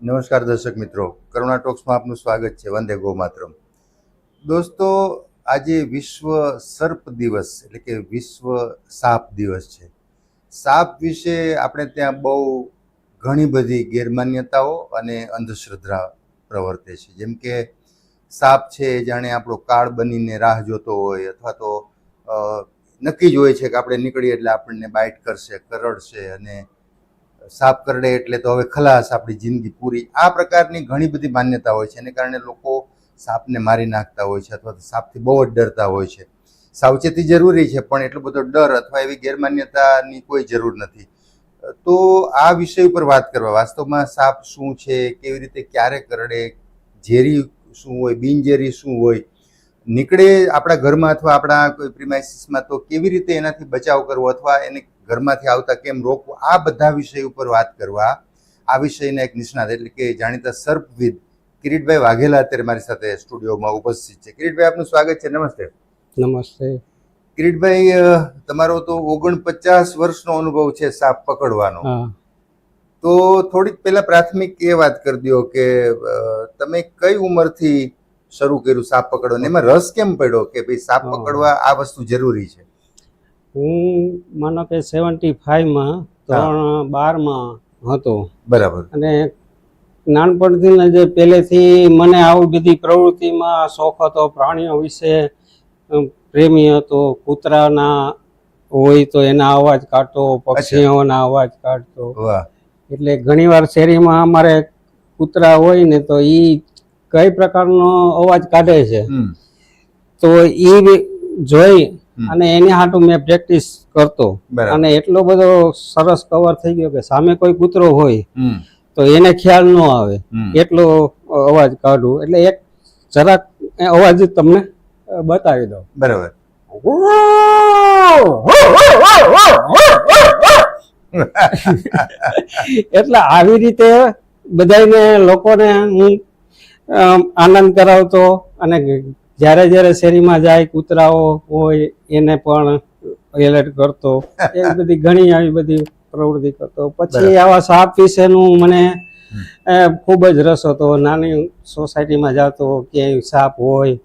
નમસ્કાર દર્શક મિત્રો. કરુણા ટોક્સમાં આપનું સ્વાગત છે. વંદે ગો માતરમ દોસ્તો, આજે વિશ્વ સર્પ દિવસ, એટલે કે વિશ્વ સાપ દિવસ છે. સાપ વિશે આપણે ત્યાં બહુ ઘણી બધી ગેરમાન્યતાઓ અને અંધશ્રદ્ધા પ્રવર્તે છે. જેમ કે સાપ છે, જાણે આપણો કાળ બનીને રાહ જોતો હોય, અથવા તો નક્કી જ હોય છે કે આપણે નીકળીએ એટલે આપણને બાઇટ કરશે, કરડશે અને સાપ કરડે એટલે તો હવે ખલાસ આપણી જિંદગી પૂરી. આ પ્રકારની ઘણી બધી માન્યતા હોય છે. એને કારણે લોકો સાપને મારી નાખતા હોય છે અથવા તો સાપથી બહુ જ ડરતા હોય છે. સાવચેતી જરૂરી છે, પણ એટલો બધો ડર અથવા એવી ગેરમાન્યતાની કોઈ જરૂર નથી. તો આ વિષય ઉપર વાત કરવા. વાસ્તવમાં સાપ શું છે? કેવી રીતે ક્યારે કરડે? ઝેરી શું હોય? બિનઝેરી શું હોય? નીકળે આપણા ઘરમાં અથવા આપણા કોઈ પ્રિમાઇસીસમાં તો કેવી રીતે એનાથી બચાવ કરવો? અથવા એને ઘરમાંથી આવતા કેમ રોકવું? આ બધા વિષય ઉપર વાત કરવા. આ વિષયના એક નિષ્ણાત એટલે કે જાણીતા સર્પવિદ કિરીટભાઈ વાઘેલા અત્યારે મારી સાથે સ્ટુડિયોમાં ઉપસ્થિત છે. કિરીટભાઈ આપનું સ્વાગત છે. નમસ્તે. નમસ્તે. કિરીટભાઈ તમારો તો ઓગણપચાસ વર્ષનો અનુભવ છે સાપ પકડવાનો. તો થોડીક પહેલા પ્રાથમિક એ વાત કરી દો કે તમે કઈ ઉંમરથી શરૂ કર્યું સાપ પકડવાનું? એમાં રસ કેમ પડ્યો કે ભાઈ સાપ પકડવા આ વસ્તુ જરૂરી છે? હું માનો કે સેવન્ટી ફાઈવમાં ધોરણ બારમાં હતો. બરાબર. અને નાનપણથી જે પહેલેથી મને આવી બધી પ્રવૃત્તિમાં શોખ હતો પ્રાણીઓ વિશે પ્રેમી હતો કૂતરાના હોય તો એના અવાજ કાઢતો પક્ષીઓના અવાજ કાઢતો. એટલે ઘણીવાર શેરીમાં અમારે કૂતરા હોય ને તો એ કઈ પ્રકારનો અવાજ કાઢે છે? તો એ જોઈ. અને એની હાટું મેં પ્રેક્ટિસ કરતો. અને એટલો બધો સરસ કવર થઈ ગયો કે સામે કોઈ કૂતરો હોય તો એને ખ્યાલ ન આવે. એટલો અવાજ કાઢું. એટલે એક જરાક અવાજ તમને બતાવી દઉં. બરાબર. એટલે આવી રીતે બધાને લોકોને હું આનંદ કરાવતો અને જ્યારે જ્યારે શેરીમાં જાય કૂતરાઓ હોય એને પણ એલર્ટ કરતો. એ બધી ઘણી આવી બધી પ્રવૃત્તિ કરતો. પછી આવા સાપ વિશેનું મને ખૂબ જ રસ હતો. નાની સોસાયટીમાં જાતો ક્યાંય સાપ હોય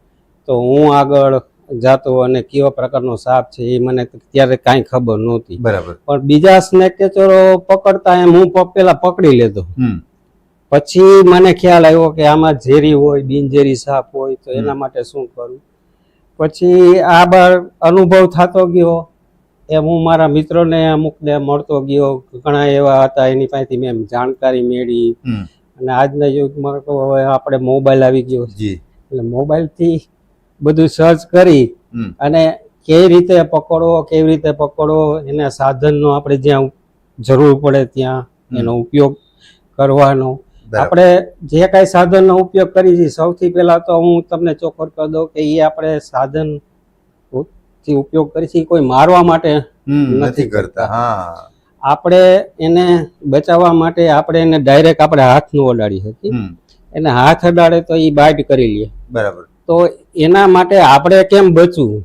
તો હું આગળ જાતો અને કેવા પ્રકારનો સાપ છે એ મને ત્યારે કાંઈ ખબર નહોતી. બરાબર. પણ બીજા સ્નેક કેચરો પકડતા એમ હું પેલા પકડી લેતો. પછી મને ખ્યાલ આવ્યો કે આમાં ઝેરી હોય બિનઝેરી સાપ હોય તો એના માટે શું કરવું પછી આ બાર અનુભવ થતો ગયો. એમ હું મારા મિત્રોને અમુકને મળતો ગયો. ઘણા એવા હતા એની પાસેથી મેં જાણકારી મેળવી. અને આજના યુગમાં તો હવે આપણે મોબાઈલ આવી ગયો એટલે મોબાઈલથી બધું સર્ચ કરી અને કેવી રીતે પકડવો કેવી રીતે પકડવો એના સાધનનો આપણે જ્યાં જરૂર પડે ત્યાં એનો ઉપયોગ કરવાનો. આપણે જે કાંઈ સાધનનો ઉપયોગ કરીએ છીએ સૌથી પહેલા તો હું તમને ચોખ્ખો કરી દઉં કે એ આપણે સાધનથી ઉપયોગ કરી છીએ કોઈ મારવા માટે નથી કરતા. હા. આપણે એને બચાવવા માટે આપણે એને ડાયરેક્ટ આપણે હાથનું અડાડી શકીએ. એને હાથ અડાડે તો એ બાઇટ કરી લે. બરાબર. તો એના માટે આપણે કેમ બચવું?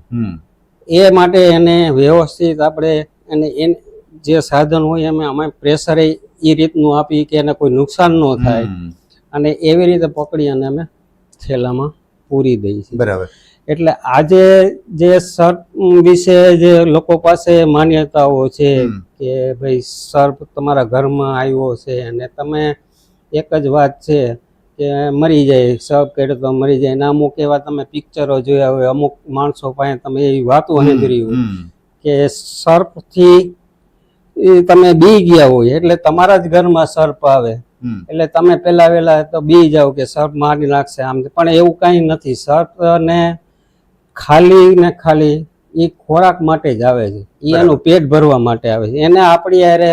એ માટે એને વ્યવસ્થિત આપણે એને એને જે સાધન હોય એમાં અમે પ્રેશર એ રીતનું આપી કે એને કોઈ નુકસાન ન થાય. અને એવી રીતે પકડી અને અમે થેલામાં પૂરી દઈએ છીએ. બરાબર. એટલે આજે જે સર્પ વિશે જે લોકો પાસે માન્યતાઓ છે કે ભાઈ સર્પ તમારા ઘરમાં આવ્યો છે અને તમે એક જ વાત છે કે મરી જાય સર્પ કેડે તો મરી જાય. અને અમુક એવા તમે પિક્ચરો જોયા હોય અમુક માણસો પાસે તમે એવી વાતો સાંભળી હોય કે સર્પથી તમે બી ગયા હોય એટલે તમારા જ ઘરમાં સર્પ આવે. એટલે તમે પેલા વેલા તો બી જાઓ કે સર્પ મારી નાખશે આમ. પણ એવું કઈ નથી. સર્પ ને ખાલી ને ખાલી એ ખોરાક માટે જ આવે છે. એ એનું પેટ ભરવા માટે આવે છે. એને આપણી હારે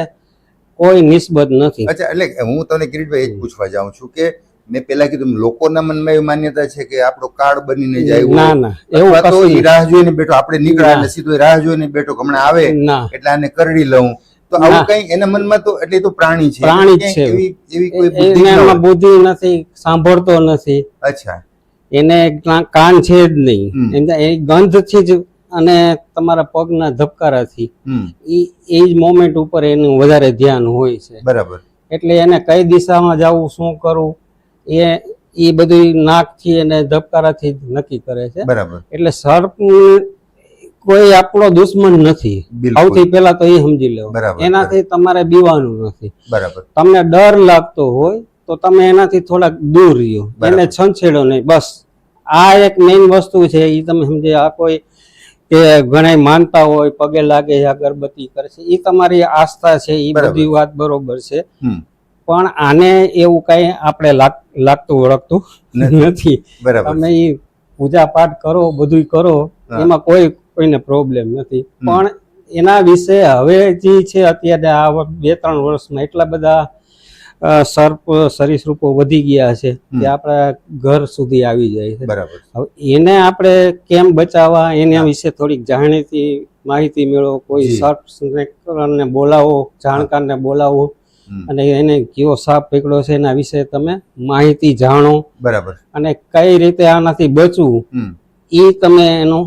કોઈ નિસ્બત નથી. અચ્છા એટલે હું તમને કિરીટભાઈ એ જ પૂછવા જાઉં છું કે મેં પેલા કીધું લોકોના મનમાં એવી માન્યતા છે કે આપણો કાર્ડ બનીને જાય ના ના. એવું રાહ જોઈને બેઠો. આપણે નીકળ્યા એટલે સીધો રાહ જોઈને બેઠો હમણાં આવે ના. એટલે આને કરડી લઉં. તો આવું કઈ એના મનમાં તો એટલે તો પ્રાણી છે. પ્રાણી છે. એવી કોઈ બુદ્ધિ એમાં. બુદ્ધિ નથી સાંભળતો નથી. અચ્છા. એને કાન છે જ નહીં. એને એ ગંધથી જ અને તમારા પગના ધબકારાથી. એ એ જ મોમેન્ટ ઉપર એનું વધારે ધ્યાન હોય છે. બરાબર. એટલે એને કઈ દિશામાં જવું શું કરવું એ એ બધું નાકથી અને ધબકારાથી નક્કી કરે છે. બરાબર. એટલે સર્પ કોઈ આપણો દુશ્મન નથી. સૌથી પહેલા તો એ સમજી લેવું એનાથી તમારે બીવાનું નથી. બરાબર. તમને ડર લાગતો હોય તો તમે એનાથી થોડાક દૂર રહ્યો. એને છંછેડો નહીં. બસ. આ એક મેઇન વસ્તુ છે એ તમે સમજે આ કોઈ કે ઘણા માનતા હોય પગે લાગે અગરબત્તી કરે છે એ તમારી આસ્થા છે એ બધી વાત બરોબર છે. પણ આને એવું કઈ આપણે લાગ- લાગતું ઓળખતું નથી. નથી. તમે એ પૂજા પાઠ કરો બધું કરો. એમાં કોઈ કોઈને પ્રોબ્લેમ નથી. પણ એના વિશે હવે જે છે અત્યારે આ બે ત્રણ વર્ષમાં એટલા બધા સર્પ સરીસૃપો વધી ગયા છે જે આપણા ઘર સુધી આવી જાય છે. બરાબર. હવે એને આપણે કેમ બચાવવા એના વિશે થોડીક જાણીતી માહિતી મેળવો. કોઈ સર્પ ને બોલાવો જાણકારને બોલાવો અને એને કયો સાપ પકડ્યો છે એના વિશે તમે માહિતી જાણો. બરાબર. અને કઈ રીતે આનાથી બચવું એ તમે એનો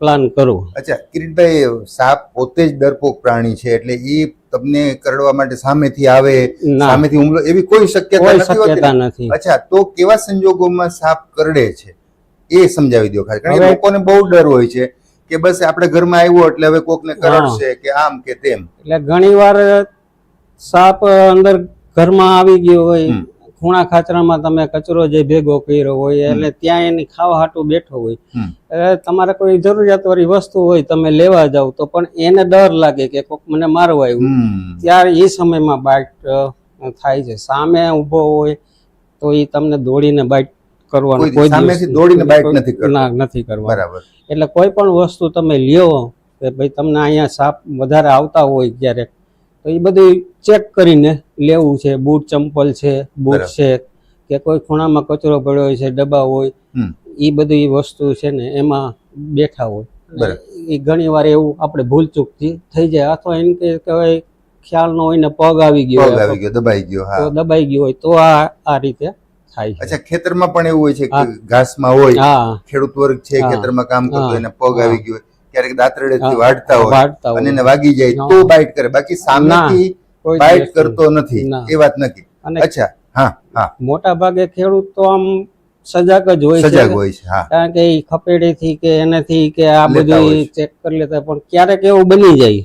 પ્લાન કરું. અચ્છા કિરીટભાઈ સાપ પોતે જ ડરપોક પ્રાણી છે એટલે એ તમને કરડવા માટે સામેથી આવે સામેથી હુમલો એવી કોઈ શક્યતા નથી અચ્છા તો કેવા સંજોગોમાં સાપ કરડે છે? એ સમજાવી દો ખાસ. કારણ કે લોકોને બહુ ડર હોય છે કે બસ આપણે ઘરમાં આવ્યો એટલે હવે કોકને કરડશે કે આમ કે તેમ. એટલે ઘણી વાર સાપ અંદર ઘરમાં આવી ગયો હોય. ખૂણા ખાચરામાં તમે કચરો જે ભેગો કર્યો હોય એટલે ત્યાં એની ખાવા હાટું બેઠો હોય. એટલે તમારે કોઈ જરૂરિયાત વાળી વસ્તુ હોય તમે લેવા જાવ તો પણ એને ડર લાગે કે કોક મને મારવા આવ્યું. ત્યારે એ સમયમાં બાઇટ થાય છે. સામે ઊભો હોય તો એ તમને દોડીને બાઇટ કરવાનું કોઈ સામેથી દોડીને બાઇટ નથી કરતો. નથી કરવાનું. બરાબર. એટલે કોઈ પણ વસ્તુ તમે લ્યો કે ભાઈ તમને અહીંયા સાપ વધારે આવતા હોય ક્યારેક તો એ બધું ચેક કરીને લેવું છે. બૂટ ચંપલ છે બૂટ છે કે કોઈ ખૂણામાં કચરો પડ્યો હોય છે ડબ્બા હોય એ બધી વસ્તુ છે ને એમાં બેઠા હોય. એ ઘણી વાર એવું આપણે ભૂલચૂકથી થઈ જાય. અથવા એમ કે કહેવાય ખ્યાલ ન હોય ને પગ આવી ગયો પગ આવી ગયો દબાઈ ગયો તો હા દબાઈ ગયો હોય તો આ આ રીતે થાય અચ્છા ખેતરમાં પણ એવું હોય છે કે ઘાસમાં હોય ખેડૂત વર્ગ છે ખેતરમાં કામ કરતો હોય એને પગ આવી ગયો હોય. ક્યારેક દાંતરડેથી હા. વાઢતા હોય અને એને વાગી જાય તો બાઇટ કરે. બાકી સામેથી બાઇટ કરતો નથી. એ વાત નથી. અચ્છા હા હા. મોટા ભાગે ખેડૂત તો આમ સજાગ જ હોય છે. સજાગ હોય છે હા. કારણ કે ખપેડીથી કે એનાથી કે આ બધું ચેક કરી લેતા પણ ક્યારેક એવું બની જાય.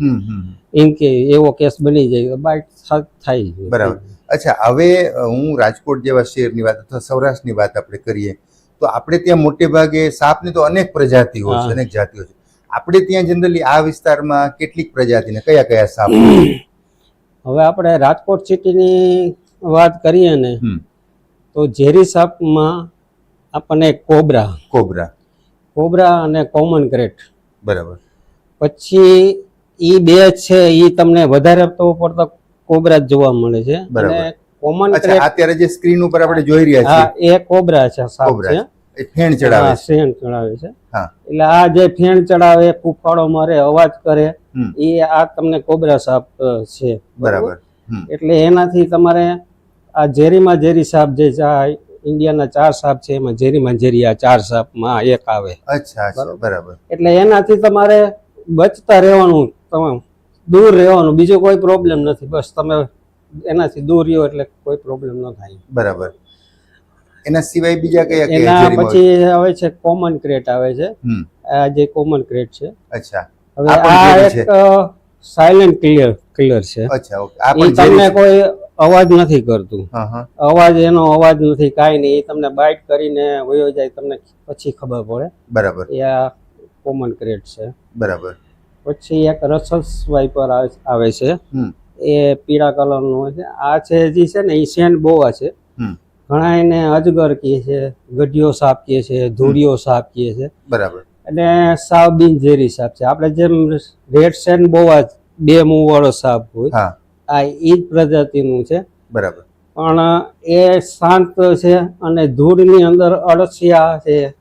એમ કે એવો કેસ બની જાય. બાઇટ થાય છે બરાબર. અચ્છા હવે હું રાજકોટ જેવા શહેરની વાત અથવા સૌરાષ્ટ્રની વાત આપણે કરીએ. તો આપણે ત્યાં મોટે ભાગે સાપની તો અનેક પ્રજાતિઓ છે અનેક જાતિઓ છે. આપણે ત્યાં જનરલી આ વિસ્તારમાં કેટલીક પ્રજાતિને કયા કયા સાપ હવે આપણે રાજકોટ સિટીની વાત કરીએ ને તો ઝેરી સાપમાં આપણને કોબરા. કોબરા. કોબરા અને કોમન ક્રેટ. બરાબર. પછી એ બે છે એ તમને વધારે તો પડતા કોબરા જ જોવા મળે છે. અને કોમન અત્યારે જે સ્ક્રીન ઉપર આપણે જોઈ રહ્યા છીએ. એ કોબરા છે સાપ છે. ફેણ ચડાવે ફેણ ચડાવે છે. એટલે આ જે ફેણ ચડાવે ફૂફાડો મારે અવાજ કરે એ આ તમને કોબરા સાપ છે. બરાબર. એટલે એનાથી તમારે આ ઝેરીમાં ઝેરી સાપ જે ઇન્ડિયાના ચાર સાપ છે એમાં ઝેરીમાં ઝેરી આ ચાર સાપમાં એક આવે. અચ્છા બરાબર. એટલે એનાથી તમારે બચતા રહેવાનું તમે દૂર રહેવાનું. બીજો કોઈ પ્રોબ્લેમ નથી. બસ તમે એનાથી દૂર રહ્યો એટલે કોઈ પ્રોબ્લેમ ન થાય. બરાબર. એના સિવાય બીજા કયા એના પછી આવે છે કોમન ક્રેટ આવે છે. આ જે કોમન ક્રેટ છે. અચ્છા. હવે આ એક સાયલેન્ટ ક્લિયર ક્લિયર છે. અચ્છા ઓકે. આ પણ તમને કોઈ અવાજ નથી કરતું. અવાજ એનો અવાજ નથી કાંઈ નહીં. એ તમને બાઇટ કરીને વયો જાય તમને પછી ખબર પડે. બરાબર. એ આ કોમન ક્રેટ છે. બરાબર. પછી એક રસસ વાઇપર આવે છે. એ પીળા કલરનું હોય છે. આ છે જે છે ને એ સેન્ટ બોવા છે. ઘણા એને અજગર કહે છે ગઢિયો સાપ કહે છે ધૂળિયો સાપ કહે છે. બરાબર. અને સાવ બિનઝેરી સાપ છે. આપણે જેમ રેડ સેન્ટ બોવા બે મું વાળો સાપ હોય આ એ જ પ્રજાતિનું છે. બરાબર. પણ એ શાંત છે અને ધૂળની અંદર અળસિયા છે.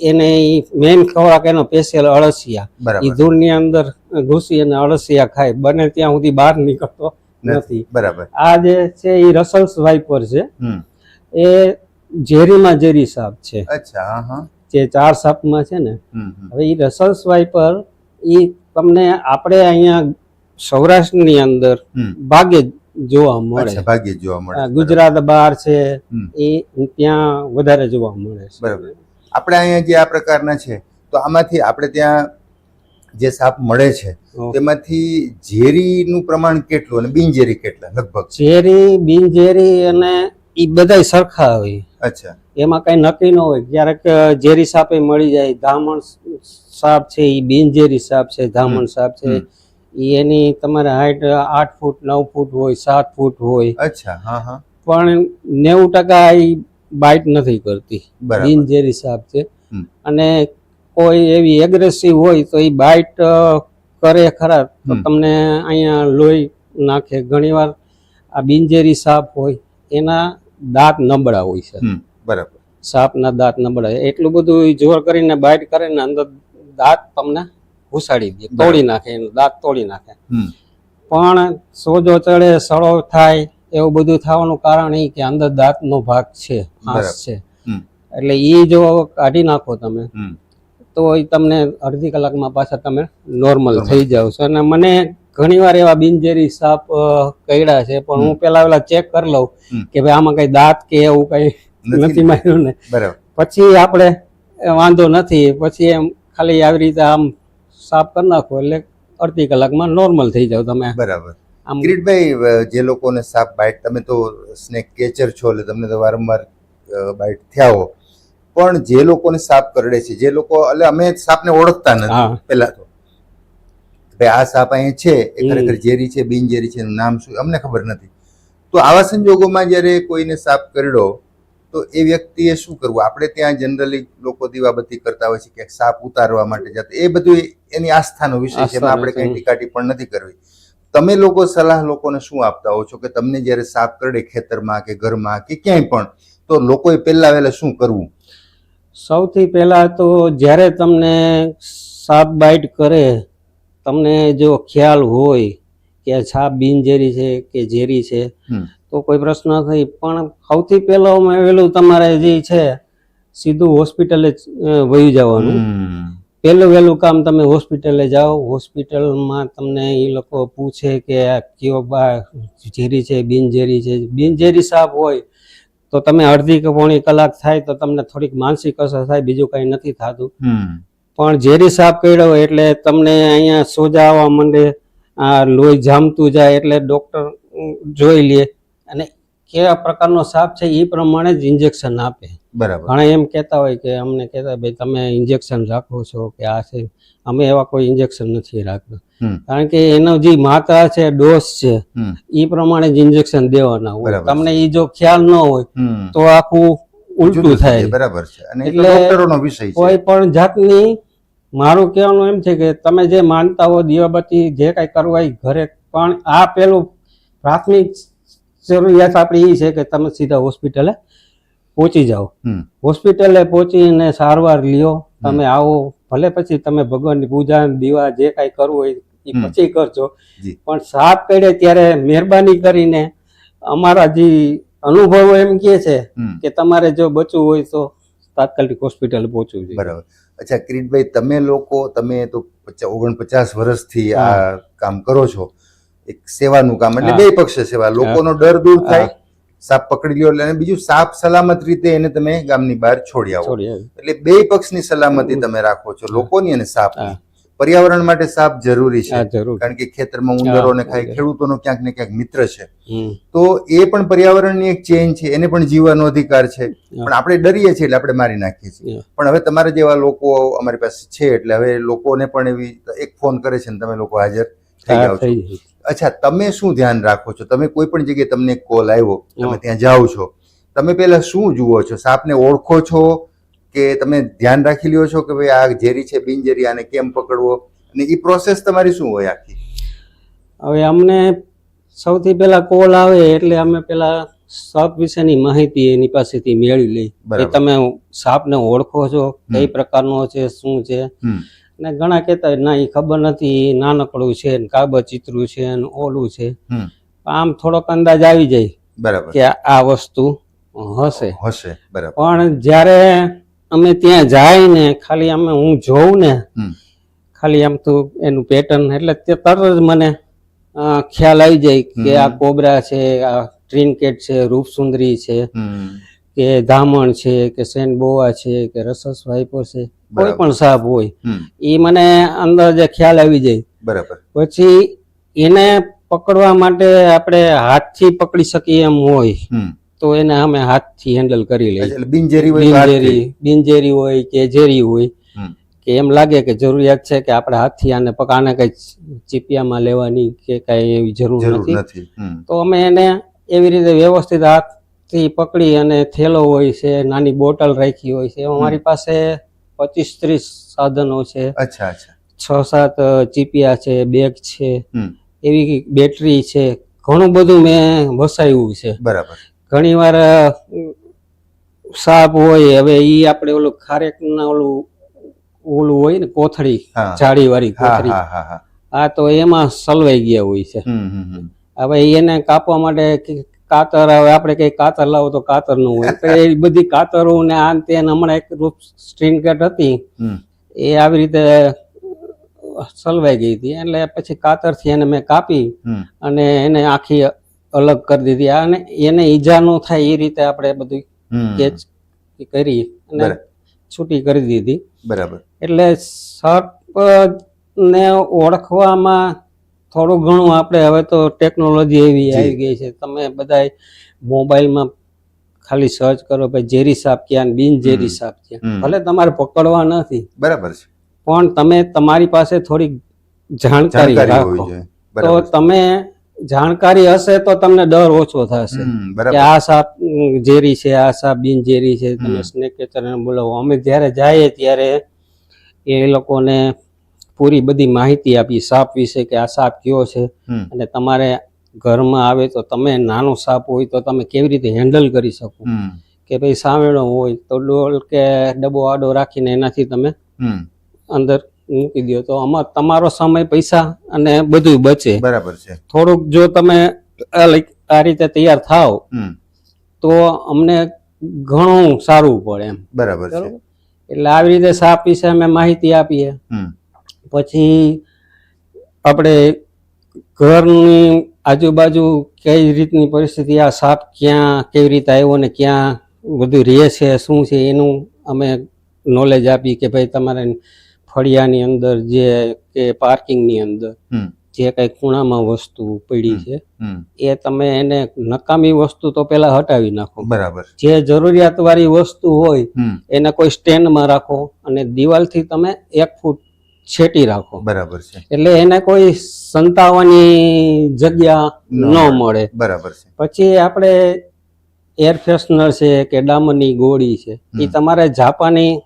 એને મેઇન ખોરાક એનો સ્પેશિયલ અળસિયા. એ ધૂળની અંદર ઘૂસી અને અળસિયા ખાય. બને ત્યાં સુધી બહાર નીકળતો નથી. બરાબર. આ જે છે એ રસલ્સ વાઇપર છે. હમ. એ ઝેરીમાં ઝેરી સાપ છે. અચ્છા જે ચાર સાપમાં છે ને. હવે એ રસલ સ્વાઈપર એ તમને આપણે અહીંયા સૌરાષ્ટ્રની અંદર ભાગે જોવા મળે. ભાગે જોવા મળે. ગુજરાત બહાર છે એ ત્યાં વધારે જોવા મળે છે. બરાબર. આપણે અહીંયા જે આ પ્રકારના છે તો આમાંથી આપણે ત્યાં જે સાપ મળે છે. તેમાંથી ઝેરીનું પ્રમાણ કેટલું અને બિનઝેરી કેટલા લગભગ? ઝેરી બિનઝેરી અને એ બધા સરખા હોય. અચ્છા. એમાં કઈ નક્કી ન હોય. ક્યારેક ઝેરી સાપે મળી જાય ધામણ સાપ છે એ બિનઝેરી સાપ છે ધામણ સાપ છે. એની તમારે હાઈટ આઠ ફૂટ નવ ફૂટ હોય સાત ફૂટ હોય. અચ્છા હા હા. પણ નેવું ટકા એ બાઇટ નથી કરતી. બિનઝેરી સાપ છે. અને કોઈ એવી એગ્રેસિવ હોય તો એ બાઇટ કરે ખરા. તો તમને અહીંયા લોહી નાખે. ઘણીવાર આ બિનઝેરી સાપ હોય એના દાંત નબળા હોય છે. બરાબર. સાપના દાંત નબળા એટલું બધું જોર કરીને બાઇટ કરે ને અંદર દાંત તમને ઘુસાડી દે. તોડી નાખે એનું દાંત તોડી નાખે. પણ સોજો ચડે સડો થાય એવું બધું થવાનું કારણ એ કે અંદર દાંતનો ભાગ છે બરાબર. છે. એટલે એ જો કાઢી નાખો તમે તો એ તમને અડધી કલાકમાં પાછા તમે નોર્મલ. થઈ જાવ છો. અને મને ઘણીવાર એવા બિનજેરી સાપ કર્યા છે પણ હું પેલા પેલા ચેક કરી લઉં કે ભાઈ આમાં કઈ દાંત કે એવું કઈ નથી માર્યું ને. બરાબર. પછી આપણે વાંધો નથી પછી એમ ખાલી આવી રીતે આમ સાફ કરી નાખો એટલે અડધી કલાકમાં નોર્મલ થઈ જાવ તમે. બરાબર. આમ કિરીટભાઈ જે લોકોને સાપ બાઇટ તમે તો સ્નેક કેચર છો એટલે તમને તો વારંવાર બાઇટ થયા હો પણ જે લોકોને સાપ કરડે છે જે લોકો એટલે અમે સાપને ઓળખતા નથી પહેલા તો. ભાઈ આ સાપ અહીં છે એ ખરેખર ઝેરી છે બિનઝેરી છે એનું નામ શું અમને ખબર નથી. તો આવા સંજોગોમાં જ્યારે કોઈને સાપ કરડો તો એ વ્યક્તિએ શું કરવું? આપણે ત્યાં જનરલી લોકો દીવાબત્તી કરતા હોય છે કે સાપ ઉતારવા માટે જતા. એ બધું એની આસ્થાનો વિષય છે એમાં આપણે કંઈ કઈ ટીકાટી પણ નથી કરવી. તમે લોકો સલાહ લોકોને શું આપતા હો છો? કે તમને જ્યારે સાપ કરડે ખેતરમાં કે ઘરમાં કે ક્યાંય પણ તો લોકોએ પહેલા વહેલા શું કરવું? સૌથી પહેલા તો જ્યારે તમને સાપ બાઇટ કરે તમને જો ખ્યાલ હોય કે છાપ બિનઝેરી છે કે ઝેરી છે તો કોઈ પ્રશ્ન નથી. પણ સૌથી પહેલો વહેલું તમારે જે છે સીધું હોસ્પિટલે વયું જવાનું. પહેલું વહેલું કામ તમે હોસ્પિટલે જાઓ. હોસ્પિટલમાં તમને એ લોકો પૂછે કે આ કયો બા ઝેરી છે બિનઝેરી છે. બિનઝેરી સાપ હોય તો તમે અડધી કે પોણી કલાક થાય તો તમને થોડીક માનસિક અસર થાય બીજું કંઈ નથી થતું. પણ ઝેરી સાપ કર્યો હોય એટલે તમને અહીંયા સોજા આવવા માંડે આ લોહી જામતું જાય એટલે ડૉક્ટર જોઈ લે. અને કેવા પ્રકારનો સાપ છે એ પ્રમાણે જ ઇન્જેક્શન આપે. બરાબર. ઘણા એમ કહેતા હોય કે અમને કહેતા ભાઈ તમે ઇન્જેક્શન રાખો છો કે આ છે? અમે એવા કોઈ ઇન્જેક્શન નથી રાખતા. કારણ કે એનો જે માત્રા છે ડોઝ છે. એ પ્રમાણે જ ઇન્જેક્શન દેવાના હોય. તમને એ જો ખ્યાલ ન હોય તો આખું ઉલટું થાય. બરાબર છે. અને એટલે કોઈ પણ જાતની મારું કહેવાનું એમ છે કે તમે જે માનતા હો દીવાબત્તી જે કાંઈ કરવા એ ઘરે પણ આ પેલું પ્રાથમિક જરૂરિયાત આપણી એ છે કે તમે સીધા હોસ્પિટલે પહોંચી જાઓ. હોસ્પિટલે પહોંચીને સારવાર લ્યો તમે આવો ભલે પછી તમે ભગવાનની પૂજા દીવા જે કાંઈ કરવું હોય એ પછી કરજો. પણ સાપ પડે ત્યારે મહેરબાની કરીને અમારા જે અનુભવો એમ કે છે કે તમારે જો બચવું હોય તો તાત્કાલિક હોસ્પિટલ પહોંચવું જોઈએ. બરાબર. અચ્છા કિરીટભાઈ તમે લોકો તમે તો પચા- ઓગણપચાસ વર્ષથી આ કામ કરો છો. એક સેવાનું કામ એટલે બે પક્ષે સેવા. લોકોનો ડર દૂર થાય સાપ પકડી લ્યો એટલે અને બીજું સાપ સલામત રીતે એને તમે ગામની બહાર છોડી આવો. એટલે બે પક્ષની સલામતી તમે રાખો છો લોકોની અને સાપની. પર્યાવરણ માટે સાપ જરૂરી છે. કારણ કે ખેતરમાં ઉંદરોને ખાય ખેડૂતોનો ક્યાંક ને ક્યાંક મિત્ર છે. તો એ પણ પર્યાવરણની એક ચેન છે એને પણ જીવવાનો અધિકાર છે. પણ આપણે ડરીએ છીએ એટલે આપણે મારી નાખીએ છીએ. પણ હવે તમારા જેવા લોકો અમારી પાસે છે એટલે હવે લોકોને પણ એવી એક ફોન કરે છે ને તમે લોકો હાજર થઈ જાઓ છો. અચ્છા તમે શું ધ્યાન રાખો છો? તમે કોઈ પણ જગ્યાએ તમને કોલ આવ્યો તમે ત્યાં જાઓ છો. તમે પહેલા શું જુઓ છો? સાપને ઓળખો છો? કે તમે ધ્યાન રાખી લ્યો છો કે ભાઈ આ ઝેરી છે બિનઝેરી આને કેમ પકડવો? અને એ પ્રોસેસ તમારી શું હોય આખી? હવે અમને સૌથી પહેલા કોલ આવે એટલે અમે પેલા સાપ વિશેની માહિતી એની પાસેથી મેળવી લઈ કે તમે સાપને ઓળખો છો કઈ પ્રકારનો છે શું છે? ને ઘણા કહેતા ના એ ખબર નથી નાનકડું છે ને કાબર ચિત્રું છે ને ઓલું છે. આમ થોડોક અંદાજ આવી જાય બરાબર. કે આ વસ્તુ હશે. હશે બરાબર. પણ જ્યારે અમે ત્યાં જાય ને ખાલી અમે હું જોઉં ને ખાલી આમ તો એનું પેટર્ન એટલે તે તરત જ મને ખ્યાલ આવી જાય કે આ કોબરા છે આ ટ્રિનકેટ છે રૂપસુંદરી છે કે ધામણ છે કે સેન બોવા છે કે રસસ વાઇપો છે કોઈ પણ સાપ હોય એ મને અંદર જે ખ્યાલ આવી જાય. બરાબર. પછી એને પકડવા માટે આપણે હાથથી પકડી શકીએ એમ હોય. તો એને અમે હાથથી હેન્ડલ કરી લઈએ. બિનજેરી બિનજેરી બિનઝેરી હોય કે ઝેરી હોય કે એમ લાગે કે જરૂરિયાત છે કે આપણે હાથથી આને પક આને કઈ ચીપિયામાં લેવાની કે કઈ એવી જરૂર નથી. તો અમે એને એવી રીતે વ્યવસ્થિત હાથથી પકડી અને થેલો હોય છે નાની બોટલ રાખી હોય છે. અમારી પાસે પચીસ ત્રીસ સાધનો છે. છ સાત ચીપિયા છે બેગ છે. એવી બેટરી છે. ઘણું બધું મેં વસાયું છે. બરાબર. ઘણી વાર સાપ હોય હવે ઈ આપણે ઓલું ખારેક ના ઓલું ઓલું હોય ને કોથળી જાળી વાળી કોથળી. આ તો એમાં સલવાઈ ગયા હોય છે. હવે એને કાપવા માટે કાતર હવે આપણે કઈ કાતર લાવો તો કાતરનું હોય. તો એ બધી કાતરો ને આ તે હમણાં એક રૂપ સ્ટ્રીન કટ હતી. એ આવી રીતે સલવાઈ ગઈ હતી. એટલે પછી કાતરથી એને મેં કાપી અને એને આખી અલગ કરી દીધી. અને એને ઈજા ન થાય એ રીતે આપણે બધું કેચ કરી અને છૂટી કરી દીધી. બરાબર. એટલે સર્પ ને ઓળખવામાં થોડું ઘણું આપણે હવે તો ટેકનોલોજી એવી આવી ગઈ છે. તમે બધા મોબાઈલમાં ખાલી સર્ચ કરો ભાઈ ઝેરી સાપ ક્યાં બિન ઝેરી સાપ ક્યાં. ભલે તમારે પકડવા નથી. બરાબર છે. પણ તમે તમારી પાસે થોડી જાણકારી રાખો. તો તમે જાણકારી હશે તો તમને ડર ઓછો થશે. કે આ સાપ ઝેરી છે આ સાપ બિનઝેરી છે તમે સ્નેક કેચરને બોલાવો. અમે જ્યારે જઈએ ત્યારે એ લોકોને પૂરી બધી માહિતી આપી સાપ વિશે કે આ સાપ કયો છે અને તમારે ઘરમાં આવે તો તમે નાનો સાપ હોય તો તમે કેવી રીતે હેન્ડલ કરી શકો? કે ભાઈ સામેણો હોય તો ડોલ કે ડબ્બો આડો રાખીને એનાથી તમે અંદર મૂકી દો તો આમાં તમારો સમય પૈસા અને બધું બચે. બરાબર છે. થોડુંક જો તમે આ આ રીતે તૈયાર થાવ તો અમને ઘણું સારું પડે એમ. બરાબર છે. એટલે આવી રીતે સાપ વિશે અમે માહિતી આપીએ. પછી આપણે ઘરની આજુબાજુ કઈ રીતની પરિસ્થિતિ આ સાપ ક્યાં કેવી રીતે આવ્યો ને ક્યાં બધું રહે છે શું છે એનું અમે નોલેજ આપી કે ભાઈ તમારે ફળિયાની અંદર જે કે પાર્કિંગની અંદર જે કઈ ખૂણામાં વસ્તુ પડી છે એ તમે એને નકામી વસ્તુ તો પેલા હટાવી નાખો. બરાબર. જે જરૂરિયાત વાળી વસ્તુ હોય એને કોઈ સ્ટેન્ડમાં રાખો અને દિવાલથી તમે એક ફૂટ છેટી રાખો. બરાબર છે. એટલે એને કોઈ સંતાવાની જગ્યા ન મળે. મળે. બરાબર છે. પછી આપણે એર ફ્રેશનર છે કે ડામરની ગોળી છે એ તમારે જાપાની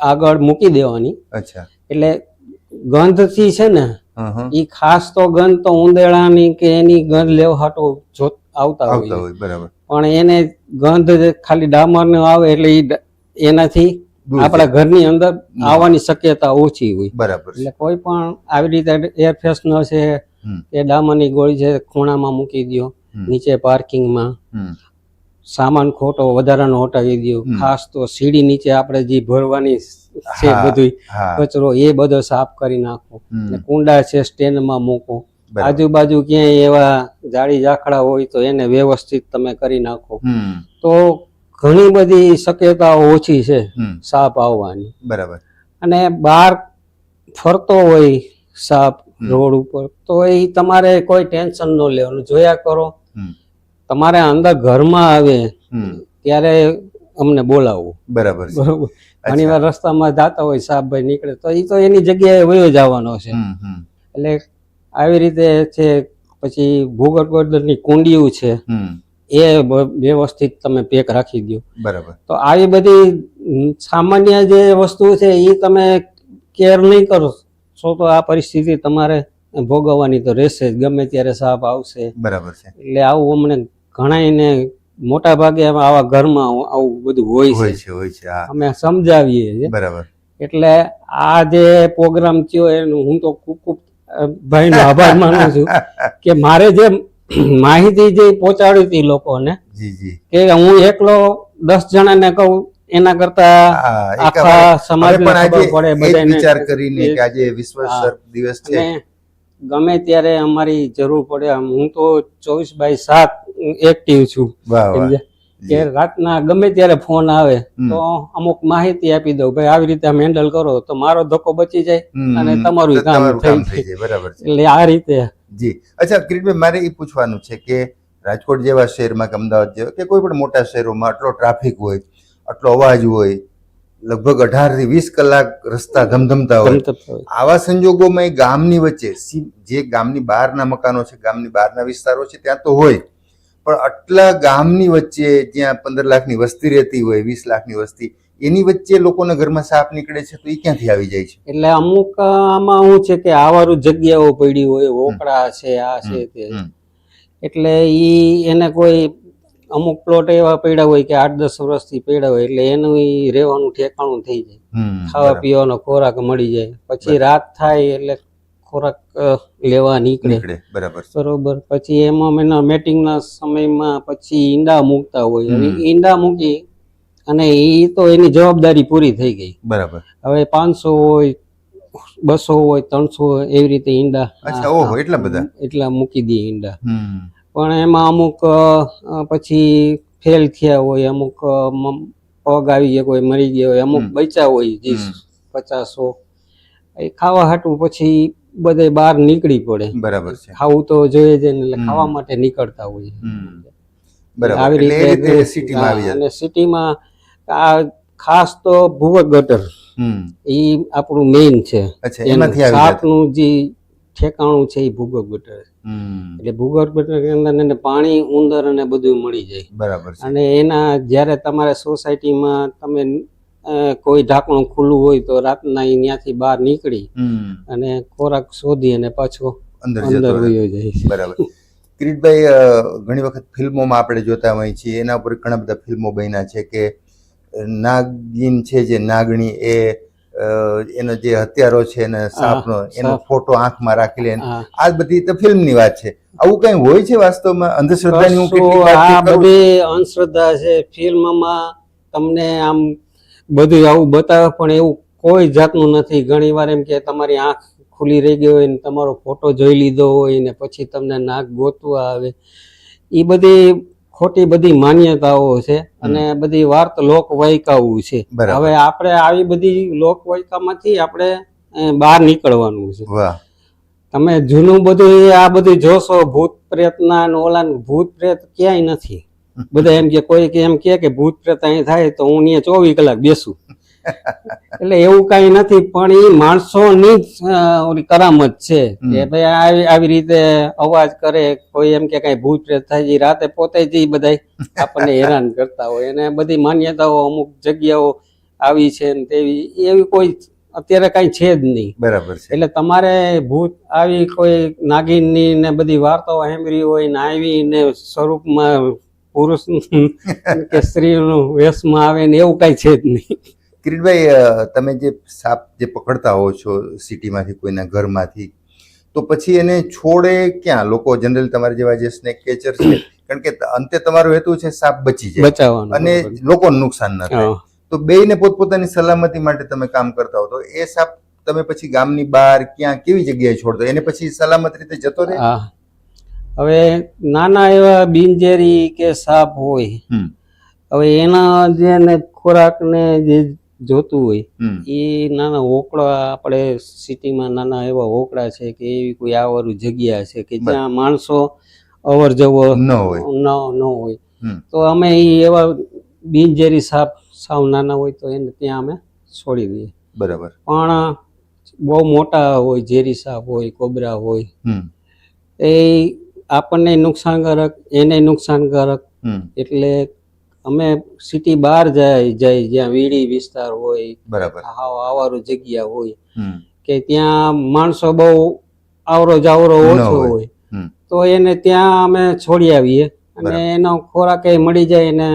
આગળ મૂકી દેવાની. અચ્છા. એટલે ગંધથી છે ને. એ ખાસ તો ગંધ તો ઉંદેડાની કે એની ગંધ લેવાટો આવતા હોય. બરાબર. પણ એને ગંધ ખાલી ડામરનો આવે એટલે એનાથી આપણા ઘરની અંદર આવવાની શક્યતા ઓછી હોય. બરાબર એટલે કોઈ પણ આવી રીતે એર ફ્રેશનર છે એ કે ડામરની ગોળી છે ખૂણામાં મૂકી દો. નીચે પાર્કિંગમાં સામાન ખોટો વધારાનો હટાવી દો. ખાસ તો સીડી નીચે આપણે જે ભરવાની છે. બધું કચરો એ બધો સાફ કરી નાખો. કુંડા છે સ્ટેન્ડમાં મૂકો. આજુબાજુ ક્યાંય એવા જાડી ઝાખડા હોય તો એને વ્યવસ્થિત તમે કરી નાખો. તો ઘણી બધી શક્યતાઓ ઓછી છે સાપ આવવાની. બરાબર. અને બહાર ફરતો હોય સાપ રોડ ઉપર તો એ તમારે કોઈ ટેન્શન ન લેવાનું. જોયા કરો તમારે અંદર ઘરમાં આવે ત્યારે અમને બોલાવવું બરાબર બરોબર. ઘણી વાર રસ્તામાં જાતા હોય સાપભાઈ નીકળે તો એ તો એની જગ્યાએ વયો જવાનો છે. એટલે આવી રીતે છે પછી ભૂગર્ભની કુંડીયું છે એ વ્યવસ્થિત તમે પેક રાખી દો બરાબર. તો આવી બધી સામાન્ય જે વસ્તુ છે એ તમે કેર નહીં કરો. છો તો આ પરિસ્થિતિ તમારે ભોગવવાની તો રહેશે જ. ગમે ત્યારે સાપ આવશે. બરાબર છે. એટલે આવું અમને ઘણાયને મોટા ભાગે આવા ઘરમાં આવું બધું હોય છે. હોય છે અમે સમજાવીએ છીએ. બરાબર. એટલે આ જે પ્રોગ્રામ થયો એનું હું તો ખૂબ ખૂબ ભાઈ ભાઈનો આભાર માનું છું કે મારે જે માહિતી જે પહોંચાડી હતી લોકોને કે હું એકલો દસ જણાને કહું એના કરતા આખા ખબર પડે બધાને વિચાર કરીને કે આજે વિશ્વ સર્પ દિવસ છે. ગમે ત્યારે અમારી જરૂર પડે હું તો ચોવીસ બાય સાત એક્ટિવ છું. વાહ વાહ. કે રાતના ગમે ત્યારે ફોન આવે તો અમુક માહિતી આપી દઉં. ભાઈ આવી રીતે આમ હેન્ડલ કરો તો મારો ધક્કો બચી જાય અને તમારું કામ થઈ જાય. બરાબર એટલે આ રીતે. જી. અચ્છા કિરીટભાઈ મારે એ પૂછવાનું છે કે રાજકોટ જેવા શહેરમાં કે અમદાવાદ જેવા કે કોઈ પણ મોટા શહેરોમાં આટલો ટ્રાફિક હોય આટલો અવાજ હોય લગભગ અઢારથી વીસ કલાક રસ્તા ધમધમતા હોય. આવા સંજોગોમાં ગામની વચ્ચે જે ગામની બહારના મકાનો છે ગામની બહારના વિસ્તારો છે ત્યાં તો હોય. પણ આટલા ગામની વચ્ચે જ્યાં પંદર લાખની વસ્તી રહેતી હોય વીસ લાખની વસ્તી એની વચ્ચે લોકોના ઘરમાં સાપ નીકળે છે તો એ ક્યાંથી આવી જાય છે? એટલે અમુક આમાં શું છે કે આવારું જગ્યાઓ પડી હોય ઓકળા છે આ છે તે. એટલે ઈ એને કોઈ અમુક પ્લોટ એવા પડ્યા હોય કે આઠ દસ વર્ષથી પડ્યા હોય એટલે એનું એ રહેવાનું ઠેકાણું થઈ જાય. ખાવા પીવાનો ખોરાક મળી જાય. પછી રાત થાય એટલે ખોરાક લેવા નીકળે. બરાબર. બરોબર. પછી એમાં એના મેટિંગના સમયમાં પછી ઈંડા મૂકતા હોય. અને ઈંડા મૂકી અને એ તો એની જવાબદારી પૂરી થઈ ગઈ. બરાબર. હવે પાંચસો હોય બસો હોય ત્રણસો હોય એવી રીતે ઈંડા ઓહો એટલા બધા? એટલા મૂકી દે ઈંડા. પણ એમાં અમુક પછી ફેલ થયા હોય અમુક પગ આવી ગયા હોય મરી ગયા હોય અમુક. બચ્યા હોય જે પચાસો. એ ખાવા હાટું પછી બધે બહાર નીકળી પડે. બરાબર છે. ખાવું તો જોઈએ છે એટલે ખાવા માટે નીકળતા હોય. બરાબર. એટલે રીતે સિટીમાં આવી જાય. અને સિટીમાં આ ખાસ તો ભૂવક ગટર એ આપણું મેઇન છે. સાપનું જે ઠેકાણું છે એ ભૂગર્ભ ગટર. હમ. એટલે ભૂગર્ભ ગટર અંદર એને પાણી ઉંદર અને બધું મળી જાય. બરાબર અને એના જ્યારે તમારે સોસાયટીમાં તમે કોઈ ઢાંકણું ખુલ્લું હોય તો રાતના ત્યાંથી બહાર નીકળી અને ખોરાક શોધી અને પાછો અંદર વયો જાય બરાબર. કિરીટભાઈ ઘણી વખત ફિલ્મોમાં આપણે જોતા હોઈએ છીએ એના ઉપર ઘણા બધા ફિલ્મો બન્યા છે કે નાગિન છે જે નાગણી એ એનો જે હત્યારો છે એને સાપનો એનો ફોટો આંખમાં રાખી લે આ બધી તો ફિલ્મની વાત છે. આવું કઈ હોય છે વાસ્તવમાં? અંધશ્રદ્ધાની હું કેટલી આ બધી અંધશ્રદ્ધા છે ફિલ્મમાં તમને આમ બધું આવું બતાવે પણ એવું કોઈ જાતનું નથી. ઘણી વાર એમ કે તમારી આંખ ખુલી રહી ગઈ હોય ને તમારો ફોટો જોઈ લીધો હોય ને પછી તમને નાક ગોતવા આવે. એ બધી ખોટી બધી માન્યતાઓ છે અને બધી વાર્ત લોકવાયકાઓ છે. હવે આપણે આવી બધી લોકવાયકામાંથી આપણે બહાર નીકળવાનું છે. તમે જૂનું બધું આ બધું જોશો ભૂત પ્રેતના ને ઓલા ભૂત પ્રેત ક્યાંય નથી. બધા એમ કે કોઈ કે એમ કે કે ભૂત પ્રેત અહીં થાય તો હું અહીંયા ચોવીસ કલાક બેસું. એટલે એવું કઈ નથી પણ એ માણસોની જ ઓલી કરામત છે કે ભાઈ આવી રીતે અવાજ કરે કોઈ એમ કે કઈ ભૂત પ્રેત થાય છે રાતે પોતે જ બધા બધાય આપણને હેરાન કરતા હોય. અને બધી માન્યતાઓ અમુક જગ્યાઓ આવી છે ને તેવી એવી કોઈ અત્યારે કઈ છે જ નહીં. બરાબર છે. એટલે તમારે ભૂત આવી કોઈ નાગિનની ને બધી વાર્તાઓ સાંભળી હોય ને આવી ને સ્વરૂપમાં પુરુષ કે સ્ત્રીનું વેશમાં આવે ને એવું કઈ છે જ નહીં. કિરીટભાઈ તમે જે સાપ જે પકડતા હો છો સિટીમાંથી કોઈના ઘરમાંથી તો પછી એને છોડે ક્યાં? લોકો જનરલ તમારા જેવા જે સ્નેક કેચર છે કારણ કે અંતે તમારો હેતુ છે સાપ બચી જાય. બચાવવાનો અને લોકોને નુકસાન ન થાય. તો બેયને પોતપોતાની સલામતી માટે તમે કામ કરતા હો તો એ સાપ તમે પછી ગામની બહાર ક્યાં કેવી જગ્યાએ છોડતો? એને પછી સલામત રીતે જતો રહે? હવે નાના એવા બિનઝેરી કે સાપ હોય હમ. હવે એના જે ખોરાક ને જે જોતું હોય એ નાના ઓકળા આપણે સિટીમાં નાના એવા ઓકળા છે કે એવી કોઈ આવરું જગ્યા છે કે જ્યાં માણસો અવર જવર ન હોય. ન ન હોય. તો અમે એવા બિનઝેરી સાપ સાવ નાના હોય તો એને ત્યાં અમે છોડી દઈએ. બરાબર. પણ બહુ મોટા હોય ઝેરી સાપ હોય કોબરા હોય એ આપણને નુકસાનકારક એને નુકસાનકારક. એટલે અમે સિટી બહાર જાય જાય જ્યાં વીડી વિસ્તાર હોય બરાબર. હાવ આવારું જગ્યા હોય કે ત્યાં માણસો બહુ આવરો જાવરો ઓછો હોય. તો એને ત્યાં અમે છોડી આવીએ. અને એનો ખોરાક એ મળી જાય ને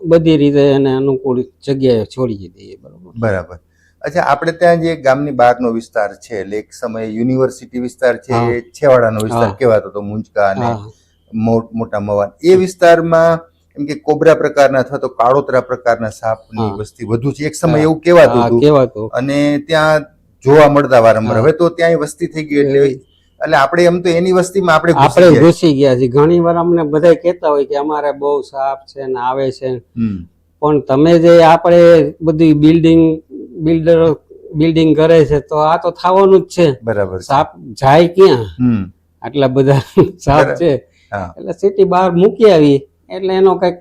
બધી રીતે એને અનુકૂળ જગ્યાએ છોડી દઈએ બરાબર. બરાબર. અચ્છા આપણે ત્યાં જે ગામની બહારનો વિસ્તાર છે એટલે એક સમયે યુનિવર્સિટી વિસ્તાર છે એ છેવાડાનો વિસ્તાર. કહેવાતો હતો મુંજકા અને મોટા મવાન. એ વિસ્તારમાં એમ કે કોબરા પ્રકારના અથવા તો કાળોતરા પ્રકારના સાપની. વસ્તી વધુ છે. એક સમય એવું કહેવાતું હતું. અને ત્યાં જોવા મળતા વારંવાર. હવે તો ત્યાં વસ્તી થઈ ગઈ એટલે એટલે આપણે એમ તો એની વસ્તીમાં આપણે આપણે ગયા. ઘૂસી ગયા છીએ. ઘણી વાર અમને બધા કહેતા હોય કે અમારે બહુ સાપ છે ને આવે છે. પણ તમે જે આપણે બધી બિલ્ડિંગ બિલ્ડરો બિલ્ડિંગ કરે છે તો આ તો થવાનું જ છે. બરાબર સાપ જાય ક્યાં? આટલા બધા સાપ છે. એટલે સિટી બહાર મૂકી આવી એટલે એનો કંઈક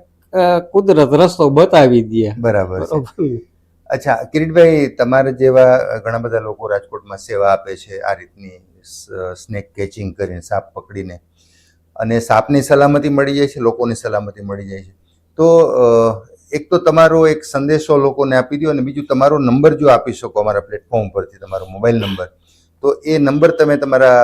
કુદરત રસ્તો બતાવી દે. બરાબર અચ્છા કિરીટભાઈ તમારા જેવા ઘણા બધા લોકો રાજકોટમાં સેવા આપે છે આ રીતની સ્નેક કેચિંગ કરીને સાપ પકડીને. અને સાપની સલામતી મળી જાય છે લોકોની સલામતી મળી જાય છે. તો એક તો તમારો એક સંદેશો લોકોને આપી દો અને બીજું તમારો નંબર જો આપી શકો અમારા પ્લેટફોર્મ પરથી તમારો મોબાઈલ નંબર તો એ નંબર તમે તમારા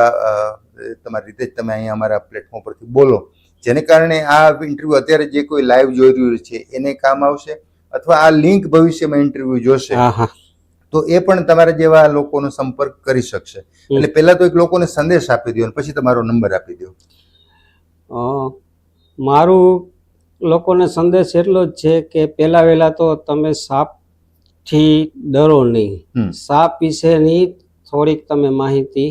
તમારી રીતે જ તમે અહીંયા અમારા પ્લેટફોર્મ પરથી બોલો. જેને કારણે આ ઇન્ટરવ્યુ અત્યારે જે કોઈ લાઈવ જોઈ રહ્યું છે એને કામ આવશે અથવા આ લિંક ભવિષ્યમાં ઇન્ટરવ્યુ જોશે. તો એ પણ તમારા જેવા લોકોનો સંપર્ક કરી શકશે. એટલે પહેલા તો એક લોકોને સંદેશ આપી દો અને પછી તમારો નંબર આપી દો. મારું લોકોને સંદેશ એટલો જ છે કે પહેલા વહેલા તો તમે સાપથી ડરો નહીં. સાપ વિશેની થોડીક તમે માહિતી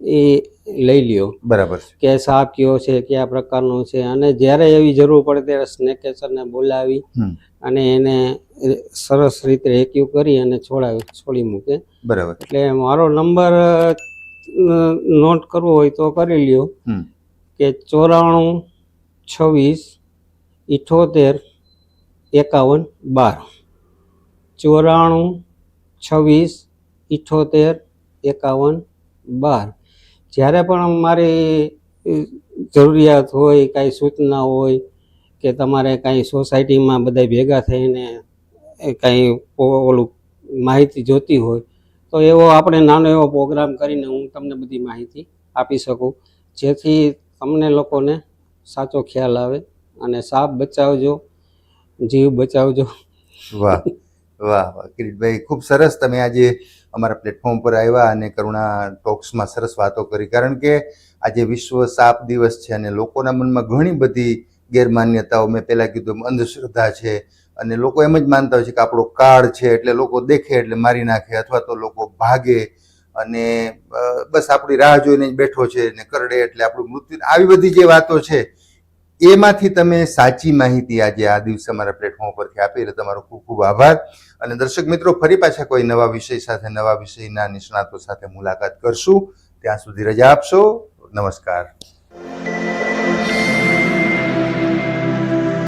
એ લઈ લ્યો. બરાબર કે સાપ કયો છે કયા પ્રકારનો છે અને જ્યારે એવી જરૂર પડે ત્યારે સ્નેકેચરને બોલાવી અને એને સરસ રીતે રેક્યુ કરી અને છોડાવી છોડી મૂકે. બરાબર. એટલે મારો નંબર નોટ કરવો હોય તો કરી લ્યો. કે ચોરાણું છવ્વીસ ઇઠોતેર, એકાવન, બાર. ચોરાણું, છવ્વીસ, ઇઠોતેર, એકાવન, બાર. જ્યારે પણ મારી જરૂરિયાત હોય, કાંઈ સૂચના હોય કે તમારે કાંઈ સોસાયટીમાં બધા ભેગા થઈને કાંઈ ઓલું માહિતી જોતી હોય, તો એવો આપણે નાનો એવો પ્રોગ્રામ કરીને હું તમને બધી માહિતી આપી શકું. જેથી તમને લોકોને સાચો ખ્યાલ આવે. અને સાપ બચાવજો, જીવ બચાવજો. વાહ વાહ વાહ. કિરીટભાઈ, ખૂબ સરસ તમે આજે અમારા પ્લેટફોર્મ પર આવ્યા અને કરુણા ટોક્સમાં સરસ વાતો કરી. કારણ કે આજે વિશ્વ સાપ દિવસ છે અને લોકોના મનમાં ઘણી બધી ગેરમાન્યતાઓ. મેં પહેલાં કીધું અંધશ્રદ્ધા છે અને લોકો એમ જ માનતા હોય છે કે આપણો કાળ છે એટલે લોકો દેખે એટલે મારી નાખે અથવા તો લોકો ભાગે અને બસ આપણી રાહ જોઈને જ બેઠો છે ને કરડે એટલે આપણું મૃત્યુ. આવી બધી જે વાતો છે એમાંથી તમે સાચી માહિતી આજે આ દિવસે અમારા પ્લેટફોર્મ પરથી આપી એટલે તમારો ખૂબ ખૂબ આભાર. અને દર્શક મિત્રો, ફરી પાછા કોઈ નવા વિષય સાથે, નવા વિષયના નિષ્ણાતો સાથે મુલાકાત કરશું. ત્યાં સુધી રજા આપશો. નમસ્કાર.